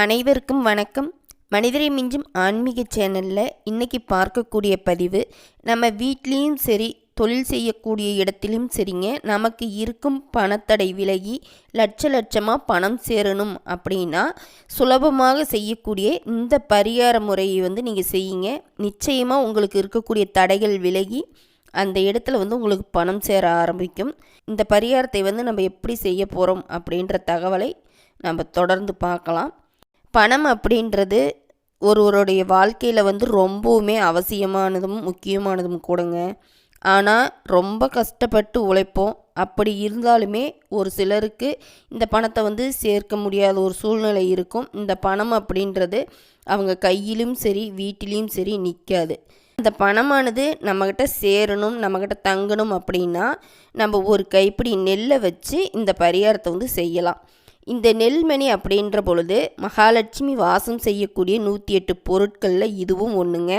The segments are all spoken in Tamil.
அனைவருக்கும் வணக்கம். மனிதரை மிஞ்சும் ஆன்மீக சேனலில் இன்றைக்கி பார்க்கக்கூடிய பதிவு நம்ம வீட்லேயும் சரி தொழில் செய்யக்கூடிய இடத்திலும் சரிங்க நமக்கு இருக்கும் பணத்தடை விலகி லட்ச லட்சமாக பணம் சேரணும் அப்படின்னா சுலபமாக செய்யக்கூடிய இந்த பரிகார முறையை வந்து நீங்கள் செய்யுங்க. நிச்சயமாக உங்களுக்கு இருக்கக்கூடிய தடைகள் விலகி அந்த இடத்துல வந்து உங்களுக்கு பணம் சேர ஆரம்பிக்கும். இந்த பரிகாரத்தை வந்து நம்ம எப்படி செய்ய போகிறோம் அப்படின்ற தகவலை நம்ம தொடர்ந்து பார்க்கலாம். பணம் அப்படின்றது ஒருவருடைய வாழ்க்கையில் வந்து ரொம்பவுமே அவசியமானதும் முக்கியமானதும் கூடங்க. ஆனால் ரொம்ப கஷ்டப்பட்டு உழைப்போம். அப்படி இருந்தாலுமே ஒரு சிலருக்கு இந்த பணத்தை வந்து சேர்க்க முடியாத ஒரு சூழ்நிலை இருக்கும். இந்த பணம் அப்படின்றது அவங்க கையிலும் சரி வீட்டிலையும் சரி நிற்காது அந்த பணமானது நம்மக்கிட்ட சேரணும் நம்மக்கிட்ட தங்கணும் அப்படின்னா நம்ம ஒரு கைப்பிடி நெல்லை வச்சு இந்த பரிகாரத்தை வந்து செய்யலாம். இந்த நெல்மணி அப்படின்ற பொழுது மகாலட்சுமி வாசம் செய்யக்கூடிய நூற்றி எட்டு பொருட்களில் இதுவும் ஒன்றுங்க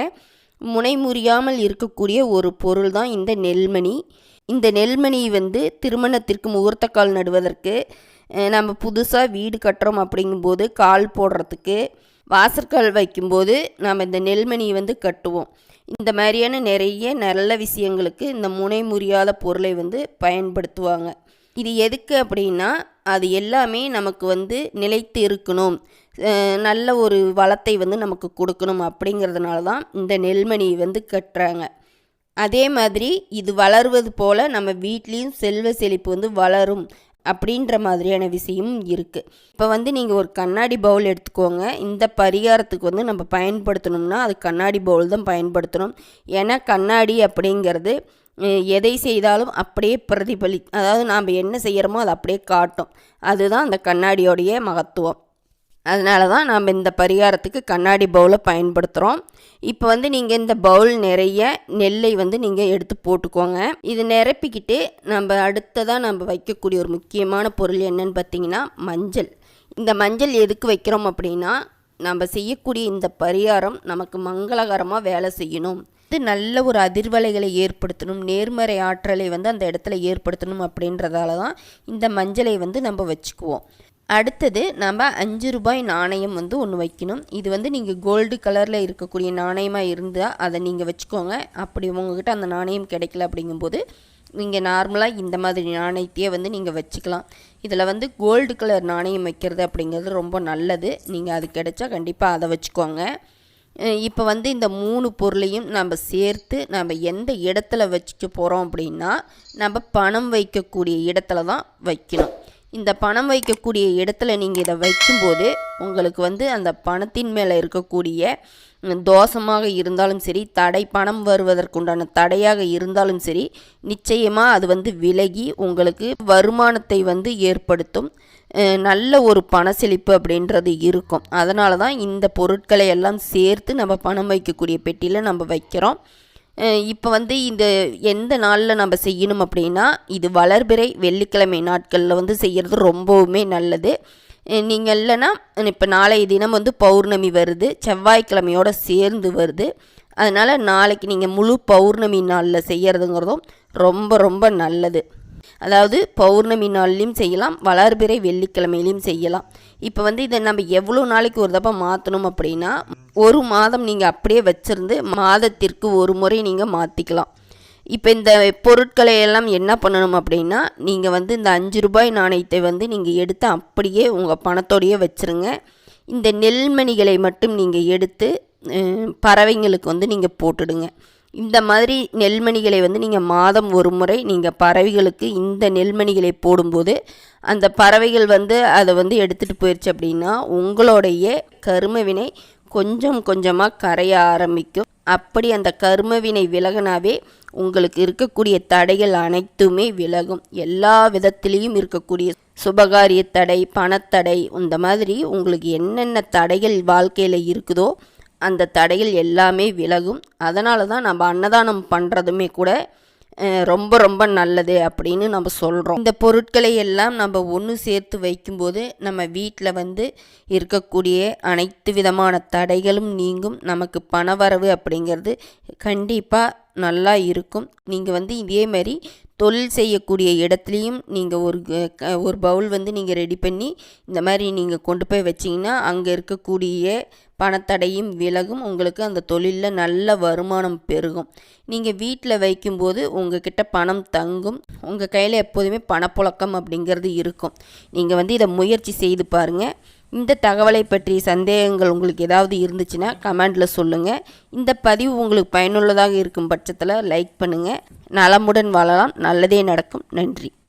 முனை முறியாமல் இருக்கக்கூடிய ஒரு பொருள் தான் இந்த நெல்மணி. இந்த நெல்மணி வந்து திருமணத்திற்கு முகூர்த்த கால் நடுவதற்கு நம்ம புதுசாக வீடு கட்டுறோம் அப்படிங்கும்போது கால் போடுறதுக்கு வாசற்கால் வைக்கும்போது நாம் இந்த நெல்மணியை வந்து கட்டுவோம். இந்த மாதிரியான நிறைய நல்ல விஷயங்களுக்கு இந்த முனை முறியாத பொருளை வந்து பயன்படுத்துவாங்க. இது எதுக்கு அப்படின்னா அது எல்லாமே நமக்கு வந்து நிலைத்து இருக்கணும். நல்ல ஒரு வளத்தை வந்து நமக்கு கொடுக்கணும் அப்படிங்கிறதுனால தான் இந்த நெல்மணி வந்து கட்டுறாங்க. அதே மாதிரி இது வளருவது போல் நம்ம வீட்லேயும் செல்வ செழிப்பு வந்து வளரும் அப்படின்ற மாதிரியான விஷயமும் இருக்குது இப்போ வந்து நீங்கள் ஒரு கண்ணாடி பவுல் எடுத்துக்கோங்க. இந்த பரிகாரத்துக்கு வந்து நம்ம பயன்படுத்தணும்னா அது கண்ணாடி பவுல் தான் பயன்படுத்தணும். ஏன்னா கண்ணாடி அப்படிங்கிறது எதை செய்தாலும் அப்படியே பிரதிபலி அதாவது நாம் என்ன செய்கிறோமோ அதை அப்படியே காட்டும். அதுதான் அந்த கண்ணாடியோடைய மகத்துவம். அதனால தான் நாம் இந்த பரிகாரத்துக்கு கண்ணாடி பவுலை பயன்படுத்துகிறோம் இப்போ வந்து நீங்கள் இந்த பவுல் நிறைய நெல்லை வந்து நீங்கள் எடுத்து போட்டுக்கோங்க. இது நிரப்பிக்கிட்டு நம்ம அடுத்ததாக நம்ம வைக்கக்கூடிய ஒரு முக்கியமான பொருள் என்னன்னு பார்த்தீங்கன்னா மஞ்சள். இந்த மஞ்சள் எதுக்கு வைக்கிறோம் அப்படின்னா நம்ம செய்யக்கூடிய இந்த பரிகாரம் நமக்கு மங்களகரமாக வேலை செய்யணும். இது நல்ல ஒரு அதிர்வலைகளை ஏற்படுத்தணும் நேர்மறை ஆற்றலை வந்து அந்த இடத்துல ஏற்படுத்தணும் அப்படின்றதால தான் இந்த மஞ்சளை வந்து நம்ம வச்சுக்குவோம். அடுத்தது நம்ம அஞ்சு ரூபாய் நாணயம் வந்து ஒன்று வைக்கணும். இது வந்து நீங்கள் கோல்டு கலரில் இருக்கக்கூடிய நாணயமாக இருந்தால் அதை நீங்கள் வச்சுக்கோங்க. அப்படி உங்ககிட்ட அந்த நாணயம் கிடைக்கல அப்படிங்கும்போது நீங்கள் நார்மலாக இந்த மாதிரி நாணயத்தையே வந்து நீங்கள் வச்சுக்கலாம். இதில் வந்து கோல்டு கலர் நாணயம் வைக்கிறது அப்படிங்கிறது ரொம்ப நல்லது. நீங்கள் அது கிடைச்சா கண்டிப்பாக அதை வச்சுக்கோங்க. இப்போ வந்து இந்த மூணு பொருளையும் நம்ம சேர்த்து நம்ம எந்த இடத்துல வச்சுக்க போகிறோம் அப்படின்னா நம்ம பணம் வைக்கக்கூடிய இடத்துல தான் வைக்கணும். இந்த பணம் வைக்கக்கூடிய இடத்துல நீங்கள் இதை வைக்கும்போது உங்களுக்கு வந்து அந்த பணத்தின் மேலே இருக்கக்கூடிய தோஷமாக இருந்தாலும் சரி தடை பணம் வருவதற்குண்டான தடையாக இருந்தாலும் சரி நிச்சயமாக அது வந்து விலகி உங்களுக்கு வருமானத்தை வந்து ஏற்படுத்தும். நல்ல ஒரு பண செழிப்பு அப்படின்றது இருக்கும். அதனால தான் இந்த பொருட்களை எல்லாம் சேர்த்து நம்ம பணம் வைக்கக்கூடிய பெட்டியில் நம்ம வைக்கிறோம். இப்போ வந்து இந்த எந்த நாளில் நம்ம செய்யணும் அப்படின்னா இது வளர்பிறை வெள்ளிக்கிழமை நாட்களில் வந்து செய்கிறது ரொம்பவுமே நல்லது. நீங்கள் இல்லைன்னா இப்போ நாளைய தினம் வந்து பௌர்ணமி வருது செவ்வாய்க்கிழமையோடு சேர்ந்து வருது. அதனால் நாளைக்கு நீங்கள் முழு பௌர்ணமி நாளில் செய்கிறதுங்கிறதும் ரொம்ப ரொம்ப நல்லது. அதாவது பௌர்ணமி நாள்லேயும் செய்யலாம் வளர்பிறை வெள்ளிக்கிழமையிலையும் செய்யலாம். இப்போ வந்து இதை நம்ம எவ்வளோ நாளைக்கு ஒரு தப்பா மாற்றணும் அப்படின்னா ஒரு மாதம் நீங்கள் அப்படியே வச்சுருந்து மாதத்திற்கு ஒரு முறை நீங்கள் மாற்றிக்கலாம் இப்போ இந்த பொருட்களை எல்லாம் என்ன பண்ணணும் அப்படின்னா நீங்கள் வந்து இந்த அஞ்சு ரூபாய் நாணயத்தை வந்து நீங்கள் எடுத்து அப்படியே உங்கள் பணத்தோடையே வச்சுருங்க. இந்த நெல்மணிகளை மட்டும் நீங்கள் எடுத்து பறவைங்களுக்கு வந்து நீங்கள் போட்டுடுங்க. இந்த மாதிரி நெல்மணிகளை வந்து நீங்கள் மாதம் ஒரு முறை நீங்கள் பறவைகளுக்கு இந்த நெல்மணிகளை போடும்போது அந்த பறவைகள் வந்து அதை வந்து எடுத்துகிட்டு போயிடுச்சு அப்படின்னா உங்களுடைய கருமவினை கொஞ்சம் கொஞ்சமாக கரைய ஆரம்பிக்கும். அப்படி அந்த கருமவினை விலகினாவே உங்களுக்கு இருக்கக்கூடிய தடைகள் அனைத்துமே விலகும். எல்லா விதத்திலையும் இருக்கக்கூடிய சுபகாரிய தடை பணத்தடை இந்த மாதிரி உங்களுக்கு என்னென்ன தடைகள் வாழ்க்கையில் இருக்குதோ அந்த தடைகள் எல்லாமே விலகும். அதனால தான் நம்ம அன்னதானம் பண்ணுறதுமே கூட ரொம்ப ரொம்ப நல்லது அப்படின்னு நம்ம சொல்கிறோம் இந்த பொருட்களை எல்லாம் நம்ம ஒன்று சேர்த்து வைக்கும்போது நம்ம வீட்டில் வந்து இருக்கக்கூடிய அனைத்து விதமான தடைகளும் நீங்கும். நமக்கு பணவரவு அப்படிங்கிறது கண்டிப்பாக நல்லா இருக்கும். நீங்கள் வந்து இதே மாதிரி தொழில் செய்யக்கூடிய இடத்துலையும் நீங்கள் ஒரு க- ஒரு பவுல் வந்து நீங்கள் ரெடி பண்ணி இந்த மாதிரி நீங்கள் கொண்டு போய் வச்சிங்கன்னா அங்கே இருக்கக்கூடிய பணத்தடையும் விலகும். உங்களுக்கு அந்த தொழிலில் நல்ல வருமானம் பெருகும். நீங்கள் வீட்டில் வைக்கும்போது உங்ககிட்ட பணம் தங்கும். உங்கள் கையில் எப்போதுமே பணப்புழக்கம் அப்படிங்கிறது இருக்கும். நீங்கள் வந்து இதை முயற்சி செய்து பாருங்கள் இந்த தகவலை பற்றிய சந்தேகங்கள் உங்களுக்கு ஏதாவது இருந்துச்சுன்னா கமெண்டில் சொல்லுங்கள் இந்த பதிவு உங்களுக்கு பயனுள்ளதாக இருக்கும் பட்சத்தில் லைக் பண்ணுங்கள் நலமுடன் வாழலாம். நல்லதே நடக்கும். நன்றி.